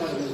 एक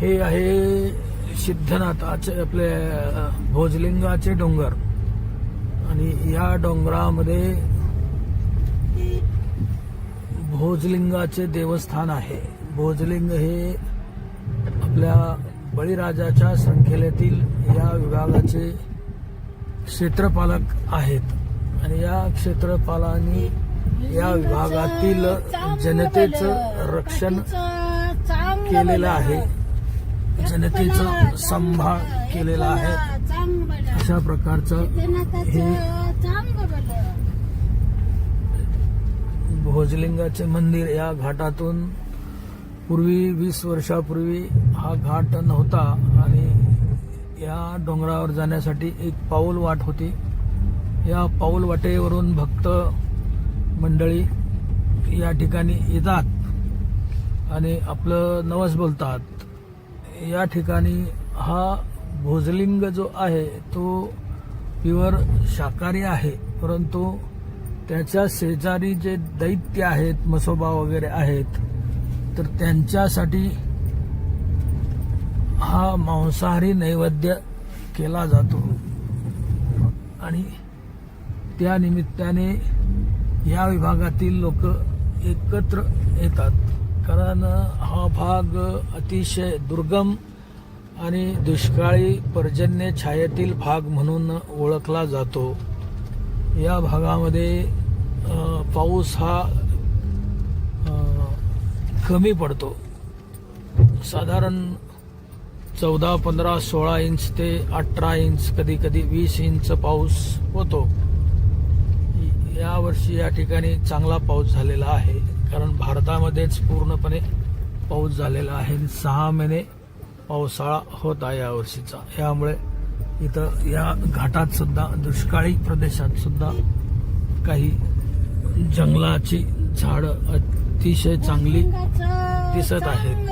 हे आहे सिद्धनाथाचे आपले भोजलिंगाचे डोंगर. आणि या डोंगरामध्ये भोजलिंगाचे देवस्थान आहे. भोजलिंग हे आपल्या बळीराजाच्या संख्येतील या विभागाचे क्षेत्रपालक आहेत. आणि या क्षेत्रपालांनी या विभागातील जनतेचं रक्षण केलेलं आहे. जनतेचा सांभाळ केलेला आहे. अशा प्रकारचं हे भोजलिंगाचे मंदिर या घाटातून पूर्वी वीस वर्षापूर्वी हा घाट नव्हता आणि या डोंगरावर जाण्यासाठी एक पाऊल वाट होती. या पाऊल वाटेवरून भक्त मंडळी या ठिकाणी येतात आणि आपलं नवस बोलतात. या ठिकाणी हा भोजलिंग जो आहे तो प्युअर शाकाहारी आहे. परंतु त्याच्या शेजारी जे दैत्य आहेत मसोबा वगैरे आहेत तर त्यांच्यासाठी हा मांसाहारी नैवेद्य केला जातो. आणि त्या निमित्ताने या विभागातील लोक एकत्र येतात. कारण हा भाग अतिशय दुर्गम आणि दुष्काळी पर्जन्य छायेतील भाग म्हणून ओळखला जातो. या भागामध्ये पाऊस हा कमी पडतो. साधारण चौदा पंधरा सोळा इंच ते अठरा इंच कधी कधी वीस इंच पाऊस होतो. यावर्षी या ठिकाणी चांगला पाऊस झालेला आहे. कारण भारतामध्येच पूर्णपणे पाऊस झालेला आहे सहा महिने पावसाळा होता या वर्षीचा. यामुळे इथं या घाटात सुद्धा दुष्काळी प्रदेशात सुद्धा काही जंगलाची झाडं अतिशय चांगली दिसत आहेत.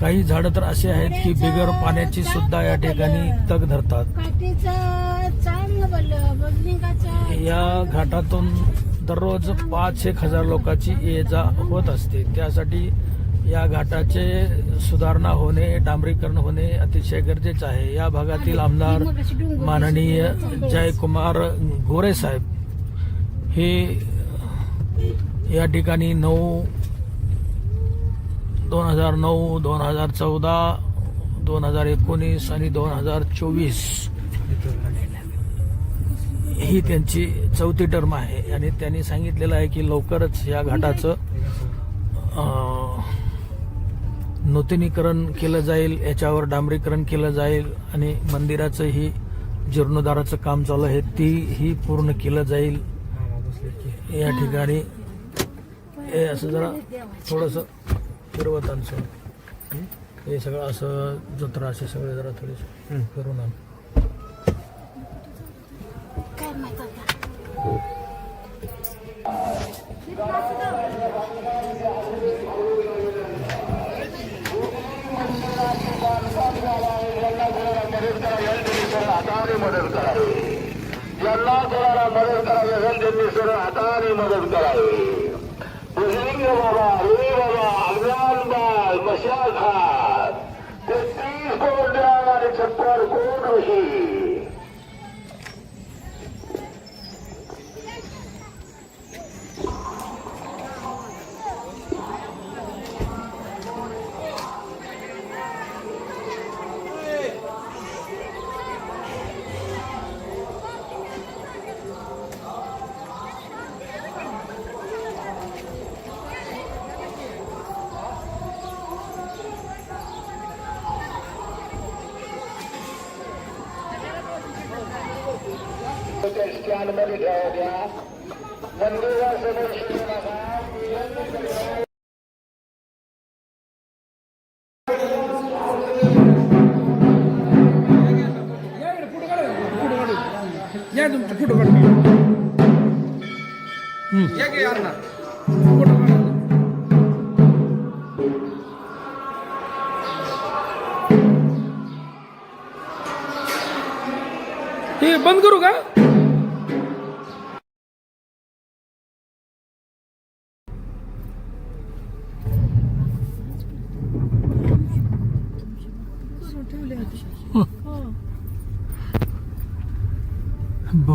काही झाडं तर असे आहेत की बिगर पाण्याची सुद्धा या ठिकाणी तग धरतात. या घाटातून दररोज पाच एक हजार लोकांची ये जा होत असते. त्यासाठी या घाटाचे सुधारणा होणे डांबरीकरण होणे अतिशय गरजेचं आहे. या भागातील आमदार माननीय जयकुमार गोरे साहेब. हे या ठिकाणी नऊ दोन हजार नऊ दोन हजार चौदा दोन हजार एकोणीस आणि दोन हजार चोवीस. ही त्यांची चौथी टर्म आहे. आणि त्यांनी सांगितलेलं आहे की लवकरच या घाटाचं नूतनीकरण केलं जाईल याच्यावर डांबरीकरण केलं जाईल आणि मंदिराचंही जीर्णोद्धाराचं काम चालू आहे. ती ही पूर्ण केलं जाईल. या ठिकाणी हे असं जरा थोडस फिरवत आमचं हे सगळं असं जत्रा असे सगळे जरा थोडेसे फिरून आण. हाताने मदत करावी ज्यांना कोणाला मदत करावी असेल त्यांनी सर्व हाताने मदत करावी भुजलिंग बाबा रुई बाबा अज्ञान बाल मशाल खात तेहतीस कोट आणि छप्पन कोट ऋषी स्टँड ठेवा द्या. मंदिरा समोर या तुमचं फोटो काढ या की यार ना फोटो काढ हे बंद करू का?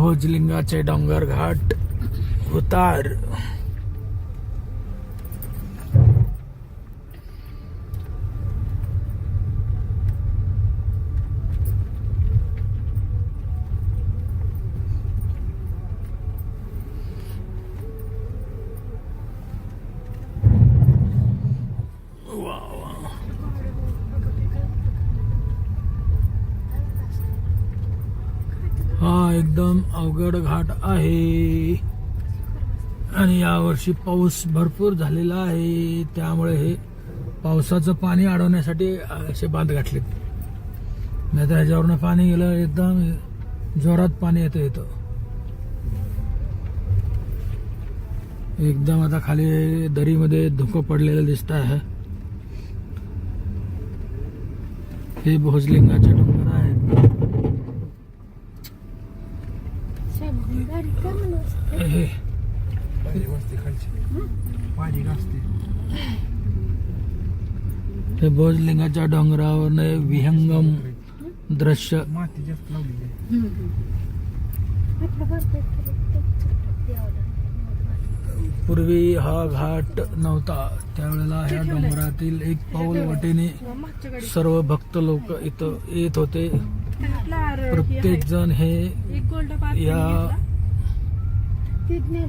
भोजलिंगाचे डोंगर घाट उतार वा वा हा एकदम अवघड आहे. आणि यावर्षी पाऊस भरपूर झालेला आहे. त्यामुळे हे पावसाचं पाणी अडवण्यासाठी असे बांध घातलेत. नाहीतर ह्याच्यावरनं पाणी गेलं एकदम जोरात पाणी येतं येतं. एकदम आता खाली दरीमध्ये धुकं पडलेलं दिसत आहे हे भोजलिंगाच्या डोंगर आहेत हे पाहिजे वस्ती खालची पाहिजे असते हे भोजलिंगाच्या डोंगरावर विहंगम दृश्य. पूर्वी हा घाट नव्हता. त्यावेळेला ह्या डोंगरातील एक पाऊल वाटेने सर्व भक्त लोक इथं येत होते. प्रत्येक जण हे या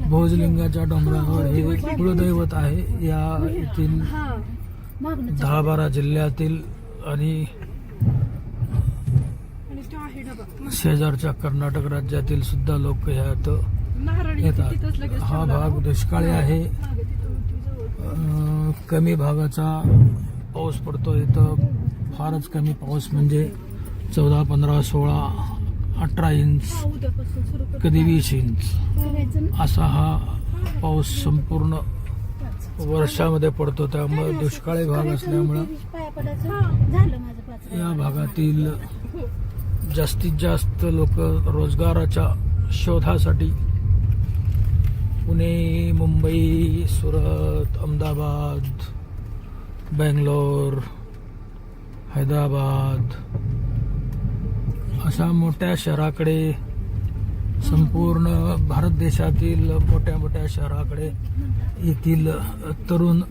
भोजलिंगाच्या डोंगरावर हे कुलदैवत आहे. या येथील दहा बारा जिल्ह्यातील आणि शेजारच्या कर्नाटक राज्यातील सुद्धा लोक ह्यात येतात. हा भाग दुष्काळी आहे. कमी भागाचा पाऊस पडतो. इथं फारच कमी पाऊस म्हणजे चौदा पंधरा सोळा अठरा इंच कधी वीस इंच असा हा पाऊस संपूर्ण वर्षामध्ये पडतो त्यामुळे दुष्काळी भाग असल्यामुळं या भागातील जास्तीत जास्त लोक रोजगाराच्या शोधासाठी पुणे मुंबई सुरत अहमदाबाद बेंगलोर हैदराबाद अशा मोठ्या शहराकडे संपूर्ण भारत देशातील मोठ्या मोठ्या शहराकडे येथील तरुण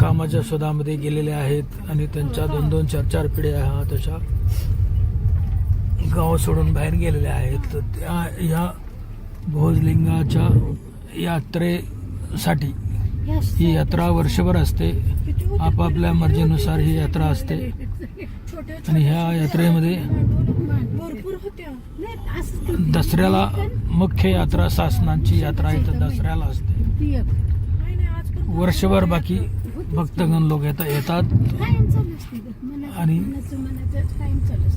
कामाच्या शोधामध्ये गेलेले आहेत आणि त्यांच्या दोन दोन चार चार पिढ्या ह्या तशा गाव सोडून बाहेर गेलेल्या आहेत. त्या या भोजलिंगाच्या यात्रेसाठी ही यात्रा वर्षभर असते. आपापल्या मर्जीनुसार ही यात्रा असते. आणि ह्या यात्रेमध्ये भरपूर होत्या. दसऱ्याला मुख्य यात्रा शासनाची यात्रा इथं दसऱ्याला असते. वर्षभर बाकी भक्तगण लोक येतात. येतात आणि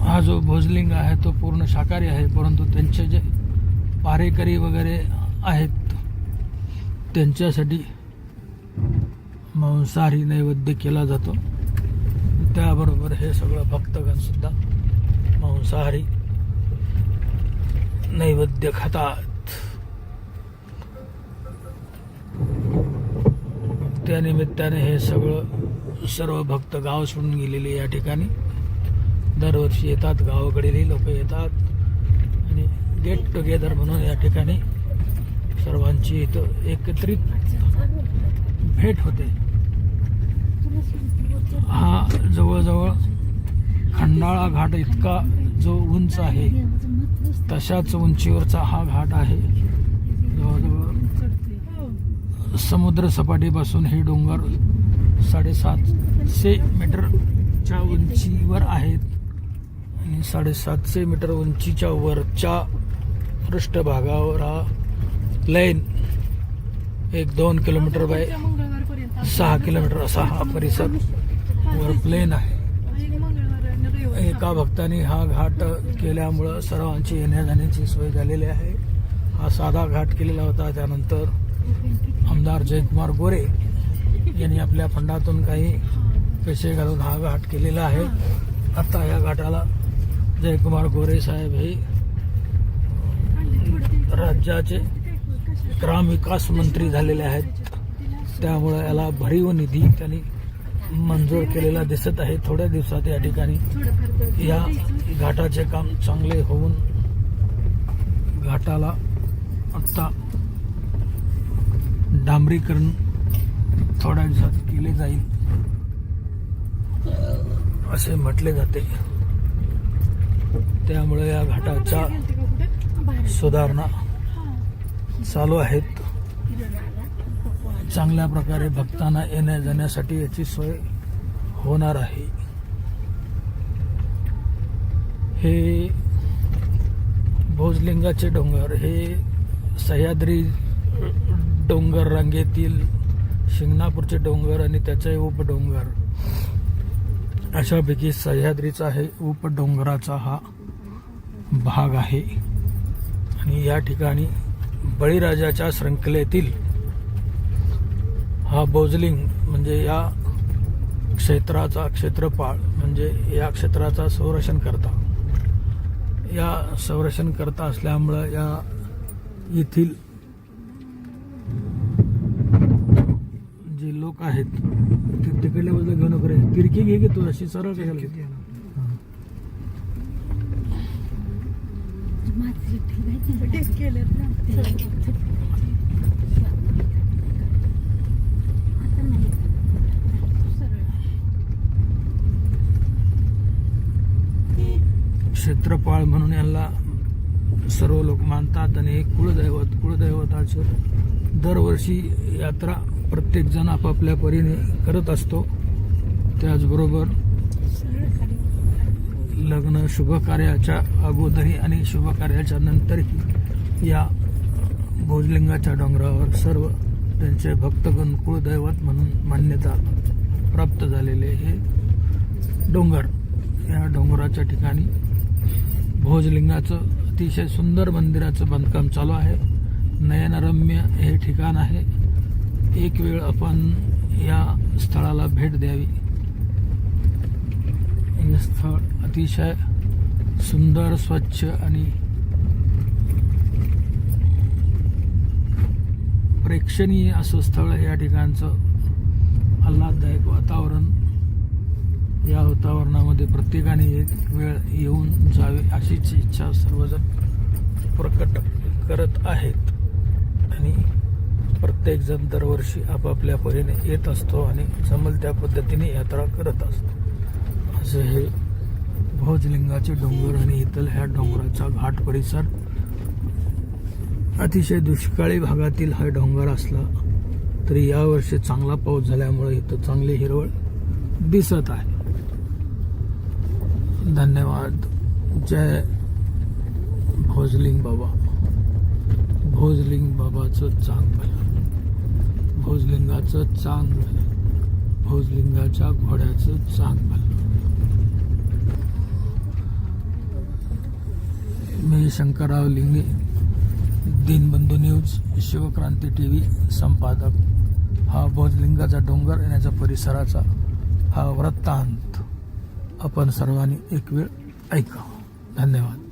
हा जो भोजलिंग आहे तो पूर्ण शाकाहारी आहे परंतु त्यांचे जे पारेकरी वगैरे आहेत त्यांच्यासाठी मांसाहारी नैवेद्य केला जातो. त्याबरोबर हे सगळं भक्तगण सुद्धा मांसाहारी नैवेद्य खातात. त्यानिमित्ताने हे सगळं सर्व भक्त गाव सोडून गेलेले या ठिकाणी. दरवर्षी येतात गावाकडील लोक येतात. आणि गेट टुगेदर म्हणून या ठिकाणी सर्वांची इथं एकत्रित भेट होते. हा जवळजवळ खंडाळा घाट इतका जो उंच आहे तशाच उंचीवरचा हा घाट आहे. जवळजवळ समुद्र सपाटीपासून हे डोंगर साडेसातशे मीटरच्या उंचीवर आहेत आणि साडेसातशे मीटर उंचीच्या वरच्या पृष्ठभागावर हा प्लेन एक दोन किलोमीटर बाय सहा किलोमीटर असा हा परिसर वर प्लेन आहे. एका भक्ताने हा घाट केल्यामुळं सर्वांची येण्या जाण्याची सोय झालेली आहे. हा साधा घाट केलेला होता. त्यानंतर आमदार जयकुमार गोरे यांनी आपल्या फंडातून काही पैसे घालून हा घाट केलेला आहे. आता या घाटाला जयकुमार गोरे साहेब हे राज्याचे ग्रामविकास मंत्री झालेले आहेत. त्यामुळं याला भरीव निधी त्यांनी मंजूर केलेला दिसत आहे. थोड्या दिवसात या ठिकाणी या घाटाचे काम चांगले होऊन घाटाला आत्ता डांबरीकरण थोड्या दिवसात केले जाईल असे म्हटले जाते. त्यामुळे या घाटाच्या सुधारणा चालू आहेत. चांगल्या प्रकारे भक्तांना येण्या जाण्यासाठी याची सोय होणार आहे. हे भोजलिंगाचे डोंगर हे सह्याद्री डोंगर रांगेतील शिंगणापूरचे डोंगर आणि त्याचे उपडोंगर अशापैकी सह्याद्रीचा हे उपडोंगराचा हा भाग आहे. आणि या ठिकाणी बळीराजाच्या श्रंखलेतील हा बोजलिंग म्हणजे या क्षेत्राचा क्षेत्रपाळ म्हणजे या क्षेत्राचा संरक्षण करता. या संरक्षण करता असल्यामुळं या येथील जे लोक आहेत ते तिकडल्या बाजूला घेऊ नको रे तिरकी घे की तू अशी सरळ कशाला घेते? क्षेत्रपाळ म्हणून यांना सर्व लोक मानतात आणि एक कुळदैवत कुळदैवताचं दरवर्षी यात्रा प्रत्येकजण आपापल्या परीने करत असतो. त्याचबरोबर लग्न शुभकार्याच्या अगोदरही आणि शुभकार्याच्या नंतरही या भोजलिंगाच्या डोंगरावर सर्व त्यांचे भक्तगण कुळदैवत म्हणून मान्यता प्राप्त झालेले हे डोंगर या डोंगराच्या ठिकाणी भोजलिंगाचं अतिशय सुंदर मंदिराचं बांधकाम चालू आहे. नयनरम्य हे ठिकाण आहे. एक वेळ आपण या स्थळाला भेट द्यावी. हे स्थळ अतिशय सुंदर स्वच्छ आणि प्रेक्षणीय असं स्थळ या ठिकाणचं आल्हाददायक वातावरण या वातावरणामध्ये प्रत्येकाने एक वेळ येऊन जावे अशीच इच्छा सर्वजण प्रकट करत आहेत. आणि प्रत्येकजण दरवर्षी आपापल्या परीने येत असतो आणि जमल त्या पद्धतीने यात्रा करत असतो. असं हे भोजलिंगाचे डोंगर आणि इतर ह्या डोंगराचा घाट परिसर अतिशय दुष्काळी भागातील हा डोंगर असला तरी यावर्षी चांगला पाऊस झाल्यामुळे इथं चांगली हिरवळ दिसत आहे. धन्यवाद। जय भोजलिंग बाबा। भोजलिंग बाबाचं चांग भलं भोजलिंगाचं चांग भलं भोजलिंगाच्या घोड्याचं चांग भलं मी Shankarrao Linge Deenbandhu news Shivkranti T V संपादक. हा भोजलिंगाचा डोंगर येण्याच्या परिसराचा हा वृत्तांत. आपण सर्वांनी एक वेळ ऐकावं. धन्यवाद.